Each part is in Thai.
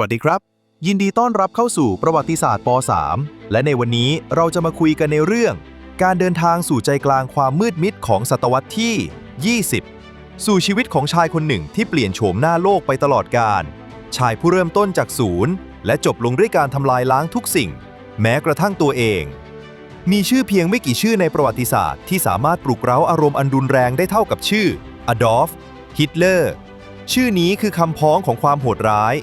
วัสดีครับ ยินดีต้อนรับเข้าสู่ประวัติศาสตร์ป .3 และในวันนี้เราจะมาคุยกันในเรื่อง การเดินทางสู่ใจกลางความมืดมิดของศตวรรษที่ 20 สู่ชีวิตของชายคนหนึ่งที่เปลี่ยนโฉมหน้าโลกไปตลอดกาลชายผู้เริ่มต้นจากศูนย์ และจบลงด้วยการทำลายล้างทุกสิ่ง แม้กระทั่งตัวเอง มีชื่อเพียงไม่กี่ชื่อในประวัติศาสตร์ที่สามารถปลุกเร้าอารมณ์อันรุนแรงได้เท่ากับชื่ออดอล์ฟฮิตเลอร์ชื่อนี้คือคำพ้องของความโหดร้าย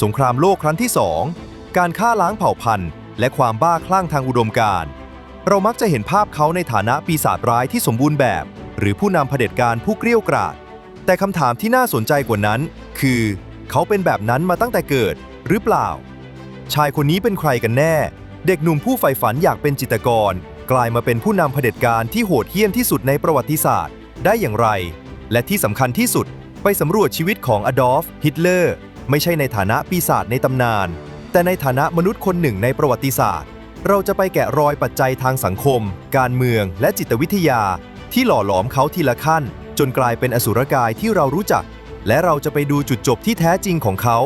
สงครามโลกครั้งที่ 2 การฆ่าล้างเผ่าพันธุ์ และความบ้าคลั่งทางอุดมการณ์ เรามักจะเห็นภาพเขาในฐานะปีศาจร้ายที่สมบูรณ์แบบ หรือผู้นำเผด็จการผู้เกรี้ยวกราดแต่คำถามที่น่าสนใจกว่านั้น คือ เขาเป็นแบบนั้นมาตั้งแต่เกิดหรือเปล่า ชายคนนี้เป็นใครกันแน่ เด็กหนุ่มผู้ใฝ่ฝันอยากเป็นจิตรกร กลายมาเป็นผู้นำเผด็จการที่โหดเหี้ยมที่สุดในประวัติศาสตร์ ได้อย่างไร และที่สำคัญที่สุด ไปสำรวจชีวิตของอดอล์ฟฮิตเลอร์ ไม่ใช่ในฐานะปีศาจในตำนาน แต่ในฐานะมนุษย์คนหนึ่งในประวัติศาสตร์ เราจะไปแกะรอยปัจจัยทางสังคม การเมืองและจิตวิทยา ที่หล่อหลอมเขาทีละขั้น จนกลายเป็นอสุรกายที่เรารู้จัก และเราจะไปดูจุดจบที่แท้จริงของเขา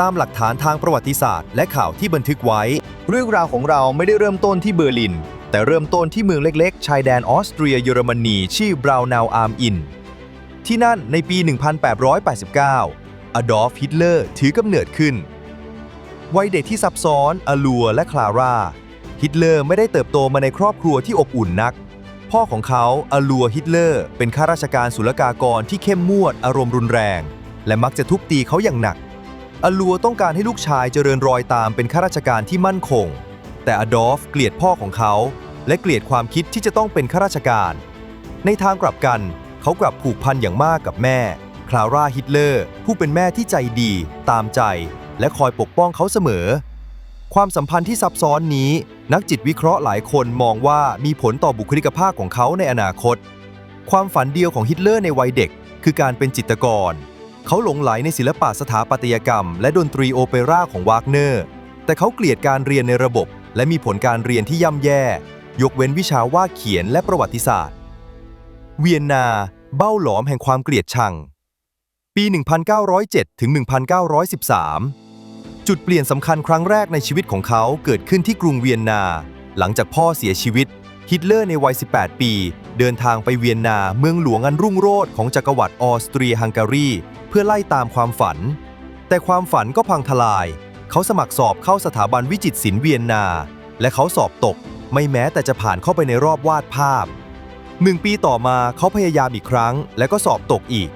ตามหลักฐานทางประวัติศาสตร์ และข่าวที่บันทึกไว้ เรื่องราวของเราไม่ได้เริ่มต้นที่เบอร์ลิน แต่เริ่มต้นที่เมืองเล็กๆ ชายแดนออสเตรียเยอรมนีชื่อบราวนาวอาร์มอินที่นั่นในปี 1889 อดอล์ฟฮิตเลอร์ถือกำเนิดขึ้น วัยเด็กที่ซับซ้อนอลัวและคลาร่า ฮิตเลอร์ไม่ได้เติบโตมาในครอบครัวที่อบอุ่นนัก พ่อของเขาอลัวฮิตเลอร์ เป็นข้าราชการศุลกากรที่เข้มงวดอารมณ์รุนแรง และมักจะทุบตีเขาอย่างหนัก อลัวต้องการให้ลูกชายเจริญรอยตามเป็นข้าราชการที่มั่นคง แต่อดอล์ฟเกลียดพ่อของเขา และเกลียดความคิดที่จะต้องเป็นข้าราชการ ในทางกลับกัน เขากลับผูกพันอย่างมากกับแม่ คลาร่าฮิตเลอร์ ผู้เป็นแม่ที่ใจดี ตามใจ และคอยปกป้องเขาเสมอ ความสัมพันธ์ที่ซับซ้อนนี้ นักจิตวิเคราะห์หลายคนมองว่ามีผลต่อบุคลิกภาพของเขาในอนาคต ความฝันเดียวของฮิตเลอร์ในวัยเด็ก คือการเป็นจิตรกร เขาหลงไหลในศิลปะสถาปัตยกรรม และดนตรีโอเปร่าของวากเนอร์ แต่เขาเกลียดการเรียนในระบบ และมีผลการเรียนที่ย่ำแย่ ยกเว้นวิชาวาดเขียนและประวัติศาสตร์ เวียนนา เบ้าหลอมแห่งความเกลียดชัง ปี 1907 ถึง 1913 จุดเปลี่ยนสำคัญครั้งแรกในชีวิตของเขาเกิดขึ้นที่กรุงเวียนนา หลังจากพ่อเสียชีวิต ฮิตเลอร์ในวัย 18 ปี เดินทางไปเวียนนาเมืองหลวงอันรุ่งโรจน์ของจักรวรรดิออสเตรียฮังการี เพื่อไล่ตามความฝัน แต่ความฝันก็พังทลาย เขาสมัครสอบเข้าสถาบันวิจิตรศิลป์เวียนนา และเขาสอบตก ไม่แม้แต่จะผ่านเข้าไปในรอบวาดภาพหนึ่งปีต่อมาเขาพยายามอีกครั้ง และก็สอบตกอีก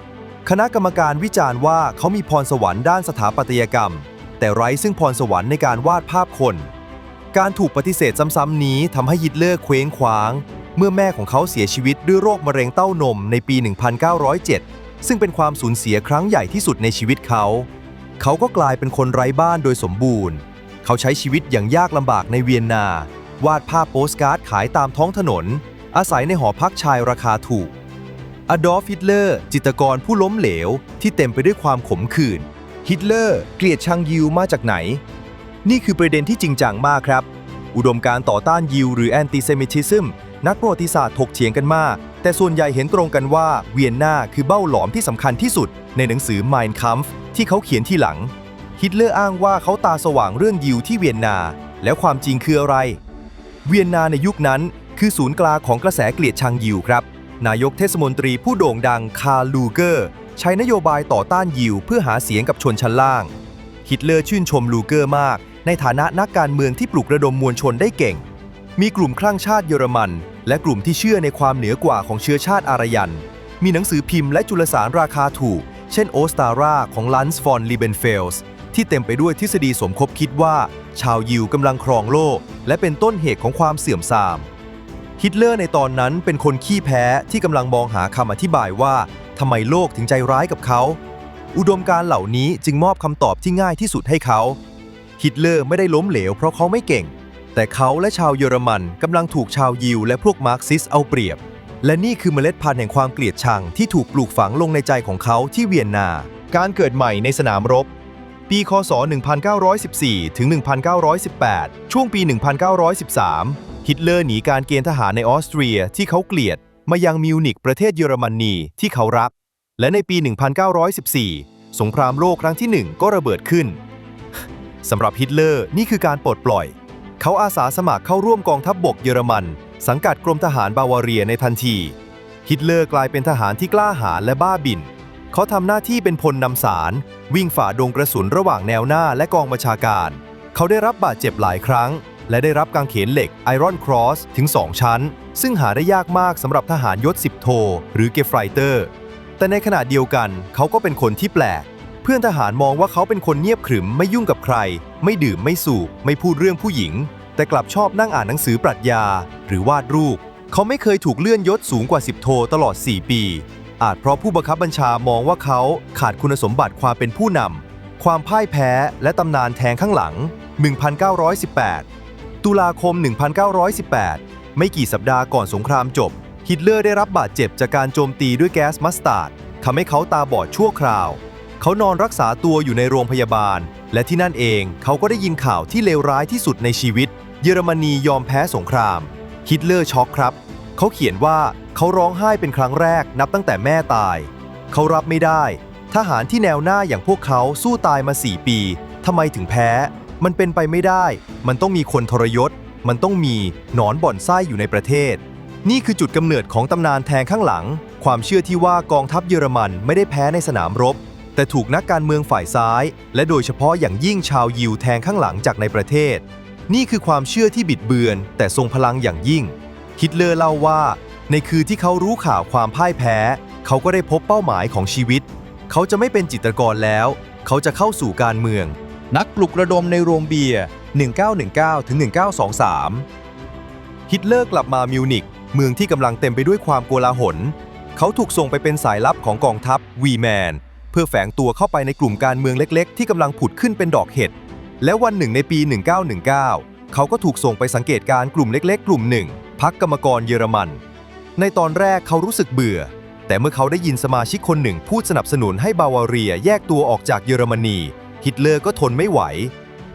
คณะกรรมการวิจารณ์ว่าเขามีพรสวรรค์ด้านสถาปัตยกรรม แต่ไร้ซึ่งพรสวรรค์ในการวาดภาพคน การถูกปฏิเสธซ้ำๆนี้ทำให้ฮิตเลอร์เคว้งคว้าง เมื่อแม่ของเขาเสียชีวิตด้วยโรคมะเร็งเต้านมในปี 1907 ซึ่งเป็นความสูญเสียครั้งใหญ่ที่สุดในชีวิตเขา เขาก็กลายเป็นคนไร้บ้านโดยสมบูรณ์ เขาใช้ชีวิตอย่างยากลำบากในเวียนนา วาดภาพโปสการ์ดขายตามท้องถนน อาศัยในหอพักชายราคาถูก อดอล์ฟฮิตเลอร์จิตรกรผู้ล้มเหลว ที่เต็มไปด้วยความขมขื่นฮิตเลอร์เกลียดชังยิวมาจากไหน นี่คือประเด็นที่จริงจังมากครับ อุดมการต่อต้านยิวหรือแอนติเซมิทิซึมนักประวัติศาสตร์ถกเถียงกันมาก แต่ส่วนใหญ่เห็นตรงกันว่าเวียนนาคือเบ้าหลอมที่สำคัญที่สุด ในหนังสือ Mein Kampf ที่เขาเขียนที่หลัง ฮิตเลอร์อ้างว่าเขาตาสว่างเรื่องยิวที่เวียนนา แล้วความจริงคืออะไร เวียนนาในยุคนั้น คือศูนย์กลางของกระแสเกลียดชังยิวครับ นายกเทศมนตรีผู้โด่งดังคาร์ลูเกอร์ ใช้นโยบายต่อต้านยิวเพื่อหาเสียงกับชนชั้นล่าง ฮิตเลอร์ชื่นชมลูเกอร์มาก ในฐานะนักการเมืองที่ปลุกระดมมวลชนได้เก่ง มีกลุ่มคลั่งชาติเยอรมัน และกลุ่มที่เชื่อในความเหนือกว่าของเชื้อชาติอารยัน มีหนังสือพิมพ์และจุลสารราคาถูก เช่นโอสตาราของลันส์ฟอนลีเบนเฟลส์ที่เต็มไปด้วยทฤษฎีสมคบคิดว่า ชาวยิวกำลังครองโลก และเป็นต้นเหตุของความเสื่อมทราม ฮิตเลอร์ในตอนนั้นเป็นคนขี้แพ้ที่กำลังมองหาคำอธิบายว่าทำไมโลกถึงใจร้ายกับเขา อุดมการเหล่านี้จึงมอบคำตอบที่ง่ายที่สุดให้เขาฮิตเลอร์ไม่ได้ล้มเหลวเพราะเขาไม่เก่ง แต่เขาและชาวเยอรมันกำลังถูกชาวยิวและพวกมาร์กซิสเอาเปรียบ และนี่คือเมล็ดพันธุ์แห่งความเกลียดชังที่ถูกปลูกฝังลงในใจของเขาที่เวียนนา การเกิดใหม่ในสนามรบ ปีคศ 1914 ถึง 1918 ช่วงปี 1913 ฮิตเลอร์หนีการเกณฑ์ทหารในออสเตรียที่เขาเกลียด มายังมิวนิกประเทศเยอรมนีที่เขารัก และในปี 1914 สงครามโลกครั้งที่หนึ่งก็ระเบิดขึ้นสำหรับฮิตเลอร์นี่คือการปลดปล่อย เขาอาสาสมัครเข้าร่วมกองทัพบบกเยอรมัน สังกัดกรมทหารบาวาเรียในทันที ฮิตเลอร์กลายเป็นทหารที่กล้าหาญและบ้าบิน เขาทำหน้าที่เป็นพลนำสาร วิ่งฝ่าดงกระสุนระหว่างแนวหน้าและกองบัญชาการ เขาได้รับบาดเจ็บหลายครั้ง และได้รับกางเขนเหล็กไอรอนครอสถึง 2 ชั้น ซึ่งหาได้ยากมากสำหรับทหารยศ 10 โท หรือเกฟไรเตอร์ แต่ในขณะเดียวกันเขาก็เป็นคนที่แปลก เพื่อนทหารมองว่าเขาเป็นคนเงียบขรึมไม่ยุ่งกับใคร ไม่ดื่มไม่สูบไม่พูดเรื่องผู้หญิง แต่กลับชอบนั่งอ่านหนังสือปรัชญา หรือวาดรูป เขาไม่เคยถูกเลื่อนยศสูงกว่า 10 โทตลอด 4 ปี อาจเพราะผู้บังคับบัญชามองว่าเขาขาดคุณสมบัติความเป็นผู้นำความพ่ายแพ้และตำนานแทงข้างหลัง 1918 ตุลาคม 1918 ไม่กี่สัปดาห์ก่อนสงครามจบ ฮิตเลอร์ได้รับบาดเจ็บจากการโจมตีด้วยแก๊สมัสตาร์ดทำให้เขาตาบอดชั่วคราว เขานอนรักษาตัวอยู่ในโรงพยาบาล และที่นั่นเองเขาก็ได้ยินข่าวที่เลวร้ายที่สุดในชีวิต เยอรมนียอมแพ้สงคราม ฮิตเลอร์ช็อกครับ เขาเขียนว่าเขาร้องไห้เป็นครั้งแรกนับตั้งแต่แม่ตาย เขารับไม่ได้ ทหารที่แนวหน้าอย่างพวกเขาสู้ตายมา 4 ปีทำไมถึงแพ้ มันเป็นไปไม่ได้ มันต้องมีคนทรยศ มันต้องมีหนอนบ่อนไส้อยู่ในประเทศ นี่คือจุดกำเนิดของตำนานแทงข้างหลัง ความเชื่อที่ว่ากองทัพเยอรมันไม่ได้แพ้ในสนามรบ แต่ถูกนักการเมืองฝ่ายซ้าย และโดยเฉพาะอย่างยิ่งชาวยิวแทงข้างหลังจากในประเทศ นี่คือความเชื่อที่บิดเบือน แต่ทรงพลังอย่างยิ่ง ฮิตเลอร์เล่าว่า ในคืนที่เขารู้ข่าวความพ่ายแพ้ เขาก็ได้พบเป้าหมายของชีวิต เขาจะไม่เป็นจิตรกรแล้ว เขาจะเข้าสู่การเมือง นักปลุกระดมในโรงเบียร์ 1919-1923 ฮิตเลอร์กลับมามิวนิกเมืองที่กำลังเต็มไปด้วยความโกลาหล เขาถูกส่งไปเป็นสายลับของกองทัพวีแมนเพื่อแฝงตัวเข้าไปในกลุ่มการเมืองเล็ก ๆ ที่กำลังผุดขึ้นเป็นดอกเห็ด และวันหนึ่งในปี 1919 เขาก็ถูกส่งไปสังเกตการกลุ่มเล็ก ๆ กลุ่มหนึ่งพักกรรมกรเยอรมัน ในตอนแรกเขารู้สึกเบื่อ แต่เมื่อเขาได้ยินสมาชิกคนหนึ่งพูดสนับสนุนให้บาวาเรียแยกตัวออกจากเยอรมนี ฮิตเลอร์ก็ทนไม่ไหว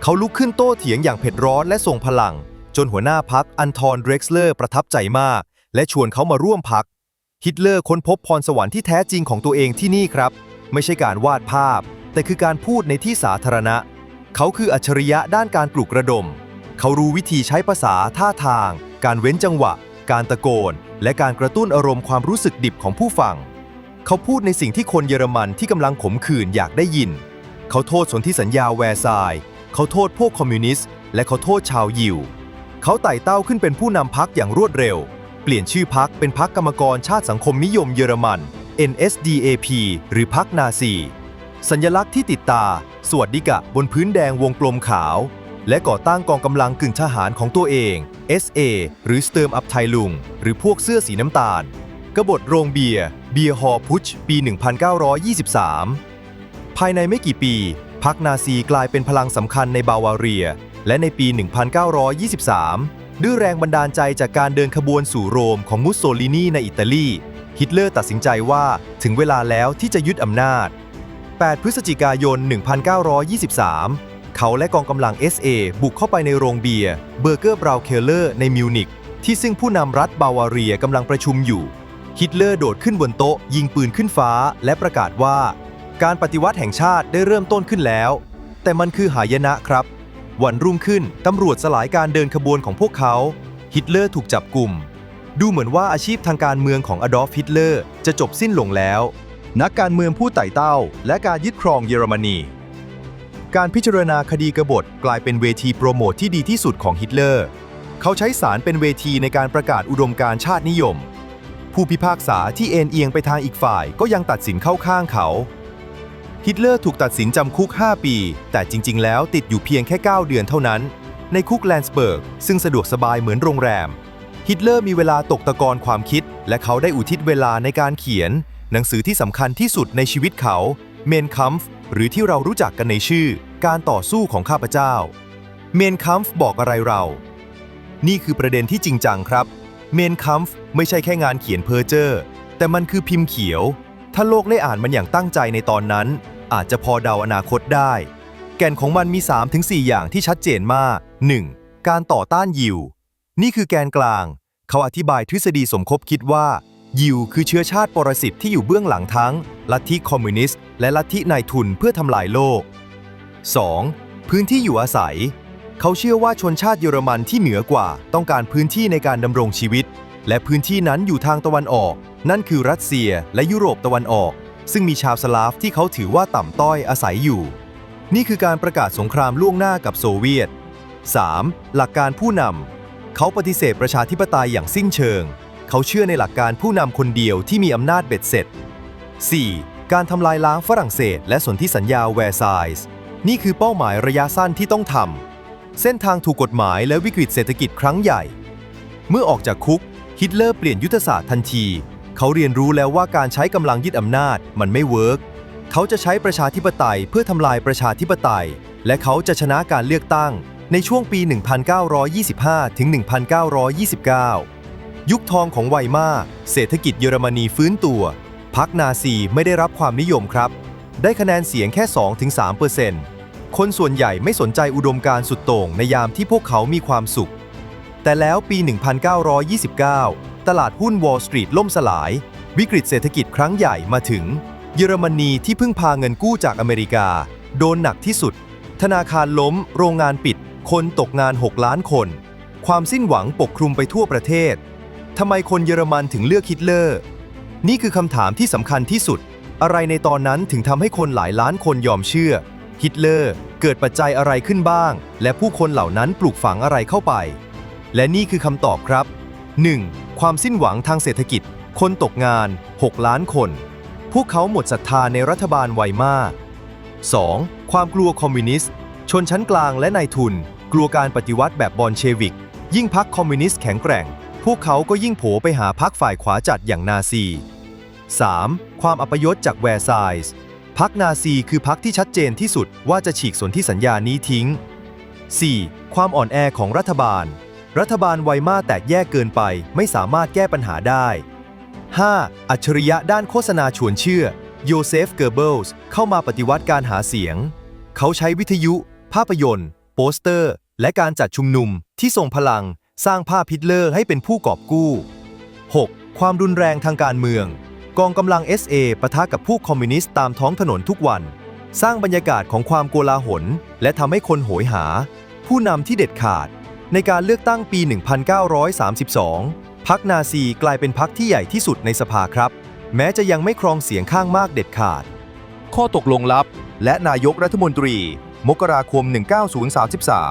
เขาลุกขึ้นโต้เถียงอย่างเผ็ดร้อนและทรงพลัง จนหัวหน้าพักอันทอนเดร็กซ์เลอร์ประทับใจมาก และชวนเขามาร่วมพัก ฮิตเลอร์ค้นพบพรสวรรค์ที่แท้จริงของตัวเองที่นี่ครับ ไม่ใช่การวาดภาพ แต่คือการพูดในที่สาธารณะ เขาคืออัจฉริยะด้านการปลุกระดม เขารู้วิธีใช้ภาษาท่าทาง การเว้นจังหวะ การตะโกน และการกระตุ้นอารมณ์ความรู้สึกดิบของผู้ฟัง เขาพูดในสิ่งที่คนเยอรมันที่กำลังขมขื่นอยากได้ยิน เขาโทษสนธิสัญญาแวร์ซายเขาโทษพวกคอมมิวนิสต์และเขาโทษชาวยิว เขาไต่เต้าขึ้นเป็นผู้นำพักอย่างรวดเร็ว เปลี่ยนชื่อพักเป็นพักกรรมกรชาติสังคมนิยมเยอรมัน NSDAP หรือพักนาซี สัญลักษณ์ที่ติดตา สวัสดิกะบนพื้นแดงวงกลมขาว และก่อตั้งกองกำลังกึ่งทหารของตัวเอง SA หรือสเติมอัพไทลุง หรือพวกเสื้อสีน้ำตาล กบฏโรงเบียร์เบียร์ฮอพุชปี 1923 ภายในไม่กี่ปีพรรคนาซีกลายเป็นพลังสำคัญในบาวาเรีย และในปี 1923 ด้วยแรงบันดาลใจจากการเดินขบวนสู่โรมของมุสโสลินีในอิตาลี ฮิตเลอร์ตัดสินใจว่าถึงเวลาแล้วที่จะยึดอำนาจ 8 พฤศจิกายน 1923 เขาและกองกำลัง SA บุกเข้าไปในโรงเบียร์เบอร์เกอร์บราวเคเลอร์ในมิวนิกที่ซึ่งผู้นำรัฐบาวาเรียกำลังประชุมอยู่ ฮิตเลอร์โดดขึ้นบนโต๊ะ ยิงปืนขึ้นฟ้า และประกาศว่า การปฏิวัติแห่งชาติได้เริ่มต้นขึ้นแล้ว แต่มันคือหายนะครับ วันรุ่งขึ้นตำรวจสลายการเดินขบวนของพวกเขา ฮิตเลอร์ถูกจับกลุ่ม ดูเหมือนว่าอาชีพทางการเมืองของอดอล์ฟฮิตเลอร์จะจบสิ้นลงแล้ว นักการเมืองผู้ไต่เต้า และการยึดครองเยอรมนี การพิจารณาคดีกบฏกลายเป็นเวทีโปรโมทที่ดีที่สุดของฮิตเลอร์ เขาใช้ศาลเป็นเวทีในการประกาศอุดมการชาตินิยม ผู้พิพากษาที่เอ็นเอียงไปทางอีกฝ่ายก็ยังตัดสินเข้าข้างเขา ฮิตเลอร์ถูกตัดสินจำคุก 5 ปี แต่จริง ๆ แล้วติดอยู่เพียงแค่ 9 เดือนเท่านั้น ในคุกแลนสเบิร์ก ซึ่งสะดวกสบายเหมือนโรงแรม ฮิตเลอร์มีเวลาตกตะกอนความคิด และเขาได้อุทิศเวลาในการเขียน หนังสือที่สำคัญที่สุดในชีวิตเขาเมนคัมฟ์หรือที่เรารู้จักกันในชื่อ การต่อสู้ของข้าพเจ้า เมนคัมฟ์บอกอะไรเรา นี่คือประเด็นที่จริงจังครับ เมนคัมฟ์ไม่ใช่แค่งานเขียนเพอเจอร์แต่มันคือพิมพ์เขียว ถ้าโลกได้อ่านมันอย่างตั้งใจในตอนนั้น อาจจะพอเดาอนาคตได้ แก่นของมันมี 3-4 อย่างที่ชัดเจนมาก 1. การต่อต้านยิว นี่คือแกนกลาง เขาอธิบายทฤษฎีสมคบคิดว่า ยิวคือเชื้อชาติปรสิตที่อยู่เบื้องหลังทั้ง ลัทธิคอมมิวนิสต์ และลัทธินายทุนเพื่อทำลายโลก 2. พื้นที่อยู่อาศัย เขาเชื่อว่าชนชาติเยอรมันที่เหนือกว่า ต้องการพื้นที่ในการดำรงชีวิต และพื้นที่นั้นอยู่ทางตะวันออก นั่นคือรัสเซียและยุโรปตะวันออก ซึ่งมีชาวสลาฟที่เขาถือว่าต่ำต้อยอาศัยอยู่ นี่คือการประกาศสงครามล่วงหน้ากับโซเวียต 3. หลักการผู้นำเขาปฏิเสธประชาธิปไตยอย่างสิ้นเชิง เขาเชื่อในหลักการผู้นำคนเดียวที่มีอำนาจเบ็ดเสร็จ 4. การทำลายล้างฝรั่งเศส และสนธิสัญญาแวร์ซายส์นี่คือเป้าหมายระยะสั้นที่ต้องทำ เส้นทางถูกกฎหมายและวิกฤตเศรษฐกิจครั้งใหญ่ เมื่อออกจากคุก ฮิตเลอร์เปลี่ยนยุทธศาสตร์ทันที เขาเรียนรู้แล้วว่าการใช้กำลังยึดอำนาจมันไม่เวิร์กเขาจะใช้ประชาธิปไตยเพื่อทำลายประชาธิปไตย และเขาจะชนะการเลือกตั้งในช่วงปี 1925 ถึง 1929 ยุคทองของไวมาเศรษฐกิจเยอรมนีฟื้นตัว พรรคนาซีไม่ได้รับความนิยมครับ ได้คะแนนเสียงแค่ 2-3%คนส่วนใหญ่ไม่สนใจอุดมการณ์สุดโต่งในยามที่พวกเขามีความสุข แต่แล้วปี 1929 ตลาดหุ้นวอลล์สตรีทล่มสลาย วิกฤตเศรษฐกิจครั้งใหญ่มาถึง เยอรมนีที่พึ่งพาเงินกู้จากอเมริกา โดนหนักที่สุด ธนาคารล้ม โรงงานปิด คนตกงาน 6 ล้านคน ความสิ้นหวังปกคลุมไปทั่วประเทศทำไมคนเยอรมันถึงเลือกฮิตเลอร์ นี่คือคำถามที่สำคัญที่สุด อะไรในตอนนั้นถึงทำให้คนหลายล้านคนยอมเชื่อฮิตเลอร์เกิดปัจจัยอะไรขึ้นบ้าง และผู้คนเหล่านั้นปลูกฝังอะไรเข้าไป และนี่คือคำตอบครับ 1. ความสิ้นหวังทางเศรษฐกิจ คนตกงาน 6 ล้านคน พวกเขาหมดศรัทธาในรัฐบาลไวมาก 2. ความกลัวคอมมิวนิสต์ ชนชั้นกลางและนายทุน กลัวการปฏิวัติแบบบอลเชวิก ยิ่งพักคอมมิวนิสต์แข็งแกร่ง พวกเขาก็ยิ่งโผไปหาพักฝ่ายขวาจัดอย่างนาซี 3. ความอัปยศจากแวร์ซายส์พักนาซีคือพักที่ชัดเจนที่สุดว่าจะฉีกสนธิสัญญานี้ทิ้ง 4. ความอ่อนแอของรัฐบาล รัฐบาลไวมาแตกแยกเกินไปไม่สามารถแก้ปัญหาได้ 5. อัจฉริยะด้านโฆษณาชวนเชื่อ โยเซฟ เกอร์เบิลส์เข้ามาปฏิวัติการหาเสียง เขาใช้วิทยุ ภาพยนตร์ โปสเตอร์ และการจัดชุมนุมที่ส่งพลัง สร้างภาพฮิตเลอร์ให้เป็นผู้กอบกู้ 6. ความรุนแรงทางการเมือง กองกำลัง SA ปะทะกับผู้คอมมิวนิสต์ตามท้องถนนทุกวัน สร้างบรรยากาศของความโกลาหล และทำให้คนโหยหา ผู้นำที่เด็ดขาด ในการเลือกตั้งปี 1932 พรรคนาซีกลายเป็นพรรคที่ใหญ่ที่สุดในสภาครับ แม้จะยังไม่ครองเสียงข้างมากเด็ดขาด ข้อตกลงลับ และนายกรัฐมนตรี มกราคม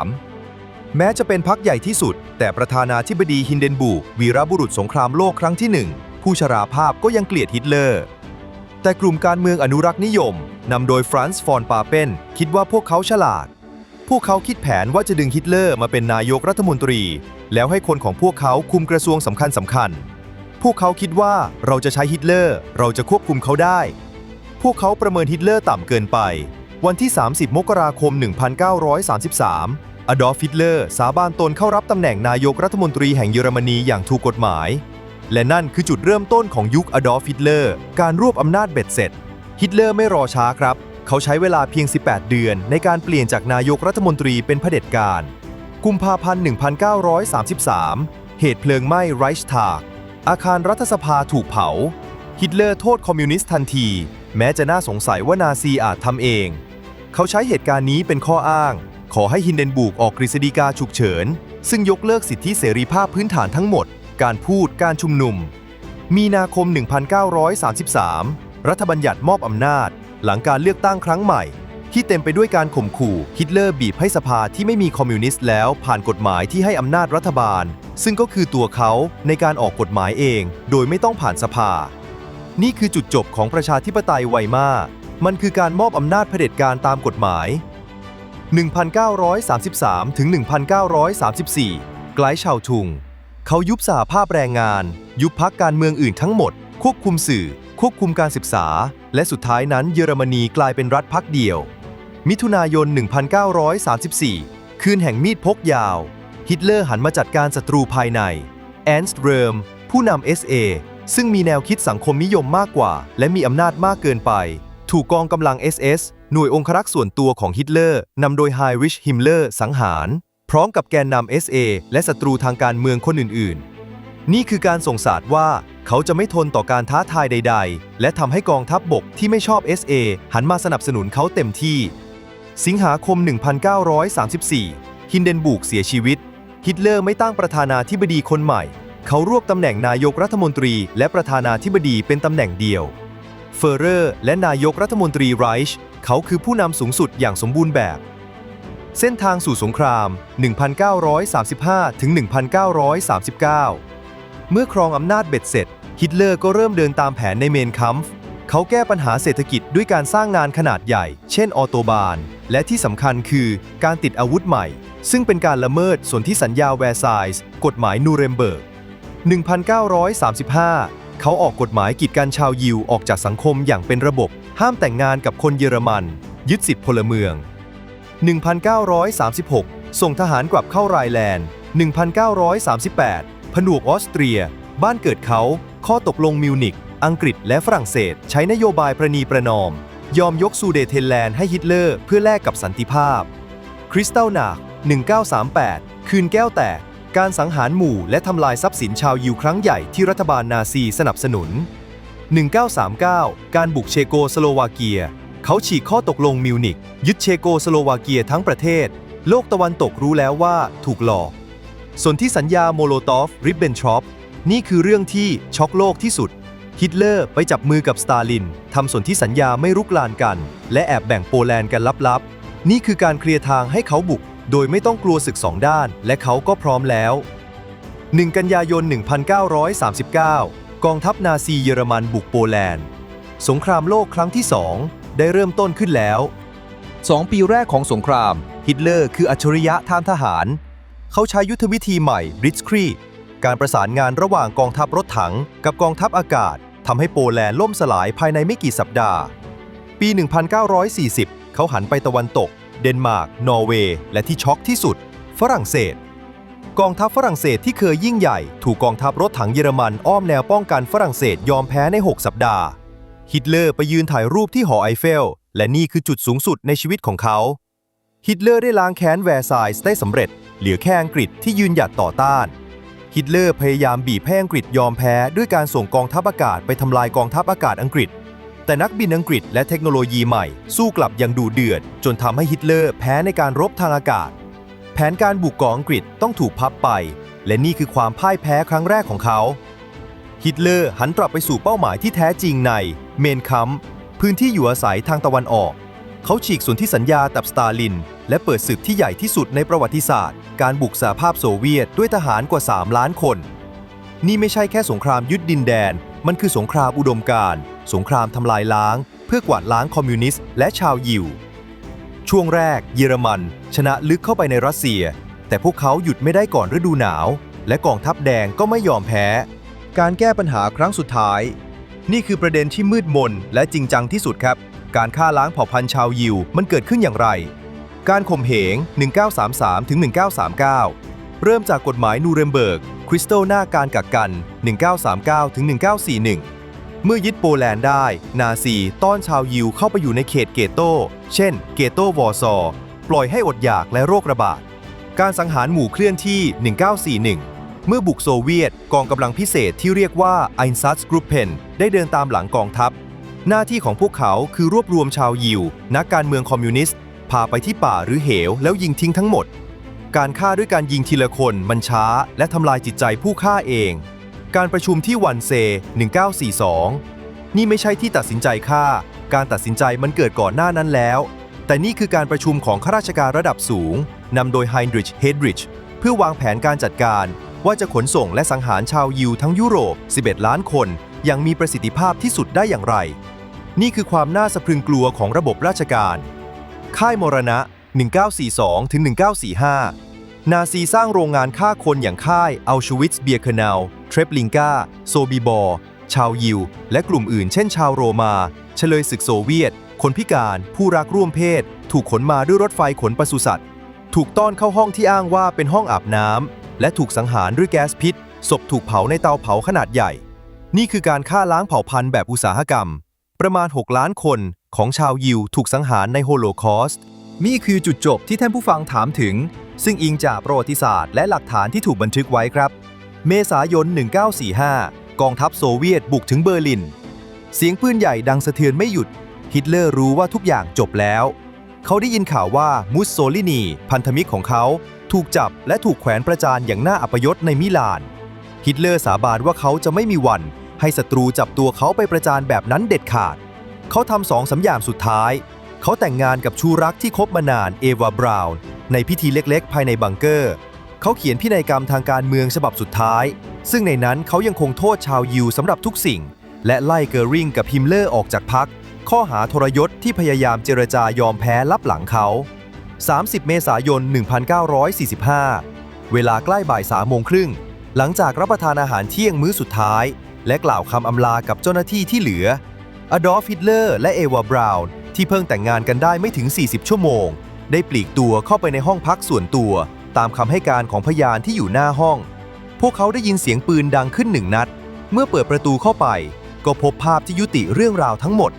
1933 แม้จะเป็นพรรคใหญ่ที่สุด แต่ประธานาธิบดีฮินเดนบูกวีรบุรุษสงครามโลกครั้งที่หนึ่งผู้ชราภาพก็ยังเกลียดฮิตเลอร์ แต่กลุ่มการเมืองอนุรักษ์นิยมนำโดยฟรานซ์ฟอนปาเปนคิดว่าพวกเขาฉลาด พวกเขาคิดแผนว่าจะดึงฮิตเลอร์มาเป็นนายกรัฐมนตรี แล้วให้คนของพวกเขาคุมกระทรวงสำคัญสำคัญ พวกเขาคิดว่าเราจะใช้ฮิตเลอร์ เราจะควบคุมเขาได้ พวกเขาประเมินฮิตเลอร์ต่ำเกินไป วันที่ 30 มกราคม 1933 อดอล์ฟฮิตเลอร์สาบานตนเข้ารับตำแหน่งนายกรัฐมนตรีแห่งเยอรมนีอย่างถูกกฎหมาย และนั่นคือจุดเริ่มต้นของยุคอดอล์ฟฮิตเลอร์ การรวบอำนาจเบ็ดเสร็จ ฮิตเลอร์ไม่รอช้าครับ เขาใช้เวลาเพียง 18 เดือน ในการเปลี่ยนจากนายกรัฐมนตรีเป็นเผด็จการ กุมภาพันธ์ 1933 เหตุเพลิงไหม้ไรช์ทากอาคารรัฐสภาถูกเผา ฮิตเลอร์โทษคอมมิวนิสต์ทันที แม้จะน่าสงสัยว่านาซีอาจทำเอง เขาใช้เหตุการณ์นี้เป็นข้ออ้าง ขอให้ฮินเดนบูกออกกฤษฎีกาฉุกเฉิน ซึ่งยกเลิกสิทธิเสรีภาพพื้นฐานทั้งหมด การพูดการชุมนุม มีนาคม 1933 รัฐบัญญัติมอบอำนาจ หลังการเลือกตั้งครั้งใหม่ ที่เต็มไปด้วยการข่มขู่ฮิตเลอร์บีบให้สภาที่ไม่มีคอมมิวนิสต์แล้วผ่านกฎหมายที่ให้อำนาจรัฐบาล ซึ่งก็คือตัวเขาในการออกกฎหมายเอง โดยไม่ต้องผ่านสภา นี่คือจุดจบของประชาธิปไตยไวมามันคือการมอบอำนาจเผด็จการตามกฎหมาย 1933 ถึง 1934 ไกลชาวทุง เขายุบสหภาพแรงงาน ยุบพักการเมืองอื่นทั้งหมด ควบคุมสื่อ ควบคุมการศึกษา และสุดท้ายนั้นเยอรมนีกลายเป็นรัฐพักเดียว มิถุนายน 1934 คืนแห่งมีดพกยาว ฮิตเลอร์หันมาจัดการศัตรูภายใน แอนส์เริม ผู้นำ SA ซึ่งมีแนวคิดสังคมนิยมมากกว่า และมีอำนาจมากเกินไป ถูกกองกำลัง SS หน่วยองครักษ์ส่วนตัวของฮิตเลอร์นำโดยไฮริชฮิมเลอร์สังหาร พร้อมกับแกนนำ SA และศัตรูทางการเมืองคนอื่น ๆ นี่คือการส่งสาดว่า เขาจะไม่ทนต่อการท้าทายใด ๆ และทำให้กองทัพบบกที่ไม่ชอบ SA หันมาสนับสนุนเขาเต็มที่ สิงหาคม 1934 ฮินเดนบุกเสียชีวิต ฮิตเลอร์ไม่ตั้งประธานาธิบดีคนใหม่ เขารวบตำแหน่งนายกรัฐมนตรีและประธานาธิบดีเป็นตำแหน่งเดียว เฟอร์เรอร์และนายกรัฐมนตรีไรช์เขาคือผู้นำสูงสุดอย่างสมบูรณ์แบบ เส้นทางสู่สงคราม 1935ถึง1939เมื่อครองอำนาจเบ็ดเสร็จ ฮิตเลอร์ก็เริ่มเดินตามแผนในเมนคัมฟ์เขาแก้ปัญหาเศรษฐกิจด้วยการสร้างงานขนาดใหญ่ เช่นออโตบาน และที่สำคัญคือการติดอาวุธใหม่ ซึ่งเป็นการละเมิดส่วนที่สัญญาแวร์ซายส์กฎหมายนูเรมเบิร์ก 1935 เขาออกกฎหมายกีดกันชาวยิวออกจากสังคมอย่างเป็นระบบ ห้ามแต่งงานกับคนเยอรมัน ยึดสิทธิพลเมือง 1936 ส่งทหารกลับเข้าไรแลนด์ 1938 ผนวกออสเตรีย บ้านเกิดเขา ข้อตกลงมิวนิกอังกฤษและฝรั่งเศส ใช้นโยบายประนีประนอม ยอมยกซูเดเทนแลนด์ให้ฮิตเลอร์เพื่อแลกกับสันติภาพ คริสตัลนาค1938 คืนแก้วแตก การสังหารหมู่และทำลายทรัพย์สินชาวยิวครั้งใหญ่ที่รัฐบาลนาซีสนับสนุน 1939 การบุกเชโกสโลวาเกีย เขาฉีกข้อตกลงมิวนิกยึดเชโกสโลวาเกียทั้งประเทศ โลกตะวันตกรู้แล้วว่าถูกหลอกส่วนที่สัญญาโมโลตอฟริบเบนทรอป นี่คือเรื่องที่ช็อกโลกที่สุด ฮิตเลอร์ไปจับมือกับสตาลินทำสนธิสัญญาไม่รุกรานกัน และแอบแบ่งโปแลนด์กันลับๆ นี่คือการเคลียร์ทางให้เขาบุก โดยไม่ต้องกลัวศึกสองด้าน และเขาก็พร้อมแล้ว 1 กันยายน 1939 กองทัพนาซีเยอรมันบุกโปแลนด์ สงครามโลกครั้งที่2ได้เริ่มต้นขึ้นแล้ว 2 ปีแรกของสงคราม ฮิตเลอร์คืออัจฉริยะทางทหาร เขาใช้ยุทธวิธีใหม่บริ t ครี การประสานงานระหว่างกองทัพรถถังกับกองทัพอากาศทำให้โปแลนด์ล่มสลายภายในไม่กี่สัปดาห์ ปี 1940 เขาหันไปตะวันตก เดนมาร์ก นอร์เวย์ และที่ช็อกที่สุด ฝรั่งเศส กองทัพฝรั่งเศสที่เคยยิ่งใหญ่ ถูกกองทัพรถถังเยอรมันอ้อมแนวป้องกันฝรั่งเศสยอมแพ้ใน 6 สัปดาห์ ฮิตเลอร์ไปยืนถ่ายรูปที่หอไอเฟล และนี่คือจุดสูงสุดในชีวิตของเขา ฮิตเลอร์ได้ล้างแค้นแวร์ซายส์ได้สำเร็จ เหลือแค่อังกฤษที่ยืนหยัดต่อต้าน ฮิตเลอร์พยายามบีบให้อังกฤษยอมแพ้ด้วยการส่งกองทัพอากาศไปทำลายกองทัพอากาศอังกฤษ แต่นักบินอังกฤษและเทคโนโลยีใหม่ สู้กลับอย่างดูเดือด จนทำให้ฮิตเลอร์แพ้ในการรบทางอากาศ แผนการบุกกาะอังกฤษต้องถูกพับไป และนี่คือความพ่ายแพ้ครั้งแรกของเขาฮิตเลอร์หันกลับไปสู่เป้าหมายที่แท้จริงในเมนคัมพื้นที่อยู่อาศัยทางตะวันออก เขาฉีกส่วนที่สัญญากับสตาลิน และเปิดศึกที่ใหญ่ที่สุดในประวัติศาสตร์ การบุกสหภาพโซเวียตด้วยทหารกว่า 3 ล้านคน นี่ไม่ใช่แค่สงครามยึดดินแดน มันคือสงครามอุดมการณ์สงครามทำลายล้าง เพื่อกวาดล้างคอมมิวนิสต์และชาวยิว ช่วงแรก เยอรมัน ชนะลึกเข้าไปในรัสเซีย แต่พวกเขาหยุดไม่ได้ก่อนฤดูหนาว และกองทัพแดงก็ไม่ยอมแพ้ การแก้ปัญหาครั้งสุดท้าย นี่คือประเด็นที่มืดมนและจริงจังที่สุดครับ การฆ่าล้างเผ่าพันธุ์ชาวยิวมันเกิดขึ้นอย่างไร การข่มเหง 1933 ถึง 1939 เริ่มจากกฎหมายนูเรมเบิร์ก คริสโตหน้าการกักกัน 1939 ถึง 1941 เมื่อยึดโปแลนด์ได้ นาซีต้อนชาวยิวเข้าไปอยู่ในเขตเกโต เช่น เกโตวอร์ซอ ปล่อยให้อดอยากและโรคระบาด การสังหารหมู่เคลื่อนที่ 1941เมื่อบุกโซเวียตกองกำลังพิเศษที่เรียกว่า e i n s a t s g r u p p e n ได้เดินตามหลังกองทัพ หน้าที่ของพวกเขาคือรวบรวมชาวยิว นักการเมืองคอมมิวนิสต์ พาไปที่ป่าหรือเหว แล้วยิงทิ้งทั้งหมด การฆ่าด้วยการยิงทีละคนมันช้า และทำลายจิตใจผู้ฆ่าเอง การประชุมที่วันเซ 1942 นี่ไม่ใช่ที่ตัดสินใจฆ่า การตัดสินใจมันเกิดก่อนหน้านั้นแล้ว แต่นี่คือการประชุมของข้าราชการระดับสูงนำโดยไฮนริชเฮดริชเพื่อวางแผนการจัดการว่าจะขนส่งและสังหารชาวยิวทั้งยุโรป 11 ล้านคนอย่างมีประสิทธิภาพที่สุดได้อย่างไร นี่คือความน่าสะพรึงกลัวของระบบราชการ ค่ายมรณะ 1942ถึง1945 นาซีสร้างโรงงานฆ่าคนอย่างค่ายอัลชวิตส์เบียร์เคนาลเทรปลิงกาโซบีบอร์ชาวยิว และกลุ่มอื่นเช่นชาวโรมา เฉลยศึกโซเวียต คนพิการ ผู้รักร่วมเพศ ถูกขนมาด้วยรถไฟขนปศุสัตว์ ถูกต้อนเข้าห้องที่อ้างว่าเป็นห้องอาบน้ำ และถูกสังหารด้วยแก๊สพิษ ศพถูกเผาในเตาเผาขนาดใหญ่ นี่คือการฆ่าล้างเผ่าพันธุ์แบบอุตสาหกรรม ประมาณ 6 ล้านคนของชาวยิวถูกสังหารในโฮโลคอสต์นี่คือจุดจบที่ท่านผู้ฟังถามถึง ซึ่งอิงจากประวัติศาสตร์และหลักฐานที่ถูกบันทึกไว้ครับ เมษายน 1945 กองทัพโซเวียตบุกถึงเบอร์ลิน เสียงปืนใหญ่ดังสะเทือนไม่หยุด ฮิตเลอร์รู้ว่าทุกอย่างจบแล้ว เขาได้ยินข่าวว่ามุสโซลินี พันธมิตรของเขา ถูกจับและถูกแขวนประจานอย่างน่าอัปยศในมิลาน ฮิตเลอร์สาบานว่าเขาจะไม่มีวัน ให้ศัตรูจับตัวเขาไปประจานแบบนั้นเด็ดขาด เขาทำสองสามอย่างสุดท้าย เขาแต่งงานกับชูรักที่คบมานานเอวาบราวน์ในพิธีเล็กๆ ภายในบังเกอร์ เขาเขียนพินัยกรรมทางการเมืองฉบับสุดท้าย ซึ่งในนั้นเขายังคงโทษชาวยิวสำหรับทุกสิ่ง และไล่เกอริงกับฮิมเลอร์ออกจากพัก ข้อหาทรยศที่พยายามเจรจายอมแพ้ลับหลังเขา 30 เมษายน 1945 เวลาใกล้บ่ายสามโมงครึ่ง หลังจากรับประทานอาหารเที่ยงมื้อสุดท้าย และกล่าวคำอำลากับเจ้าหน้าที่ที่เหลือ อดอล์ฟฮิตเลอร์และเอวาบราวน์ที่เพิ่งแต่งงานกันได้ไม่ถึง 40 ชั่วโมง ได้ปลีกตัวเข้าไปในห้องพักส่วนตัว ตามคำให้การของพยานที่อยู่หน้าห้อง พวกเขาได้ยินเสียงปืนดังขึ้นหนึ่งนัด เมื่อเปิดประตูเข้าไป ก็พบภาพที่ยุติเรื่องราวทั้งหมด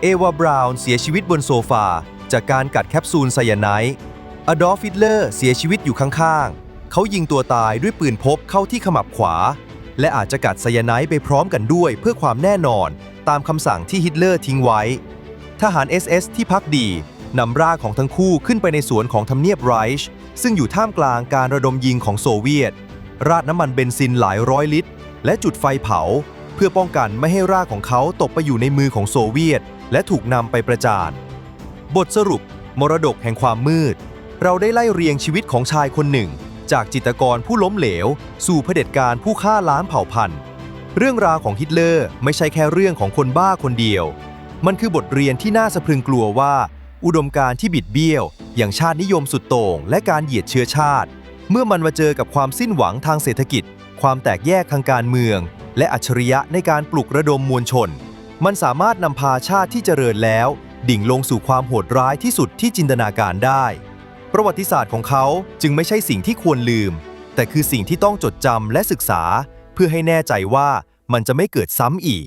เอวาบราวน์เสียชีวิตบนโซฟา จากการกัดแคปซูลไซยาไนด์อดอล์ฟฮิตเลอร์เสียชีวิตอยู่ข้างๆ เขายิงตัวตายด้วยปืนพกเข้าที่ขมับขวา และอาจจะกัดไซยาไนด์ไปพร้อมกันด้วยเพื่อความแน่นอน ตามคำสั่งที่ฮิตเลอร์ทิ้งไว้ ทหาร SS ที่พักดีนำร่างของทั้งคู่ขึ้นไปในสวนของทำเนียบไรช์ซึ่งอยู่ท่ามกลางการระดมยิงของโซเวียต ราดน้ำมันเบนซินหลายร้อยลิตร และจุดไฟเผา เพื่อป้องกันไม่ให้ร่างของเขาตกไปอยู่ในมือของโซเวียต และถูกนำไปประจาน บทสรุป มรดกแห่งความมืด เราได้ไล่เรียงชีวิตของชายคนหนึ่ง จากจิตกรผู้ล้มเหลว สู่เผด็จการผู้ฆ่าล้างเผ่าพันธุ์ เรื่องราวของฮิตเลอร์ไม่ใช่แค่เรื่องของคนบ้าคนเดียว มันคือบทเรียนที่น่าสะพรึงกลัวว่า อุดมการณ์ที่บิดเบี้ยว อย่างชาตินิยมสุดโต่งและการเหยียดเชื้อชาติ เมื่อมันมาเจอกับความสิ้นหวังทางเศรษฐกิจ ความแตกแยกทางการเมือง และอัจฉริยะในการปลุกระดมมวลชน มันสามารถนำพาชาติที่เจริญแล้ว ดิ่งลงสู่ความโหดร้ายที่สุดที่จินตนาการได้ ประวัติศาสตร์ของเขาจึงไม่ใช่สิ่งที่ควรลืม แต่คือสิ่งที่ต้องจดจำและศึกษา เพื่อให้แน่ใจว่ามันจะไม่เกิดซ้ำอีก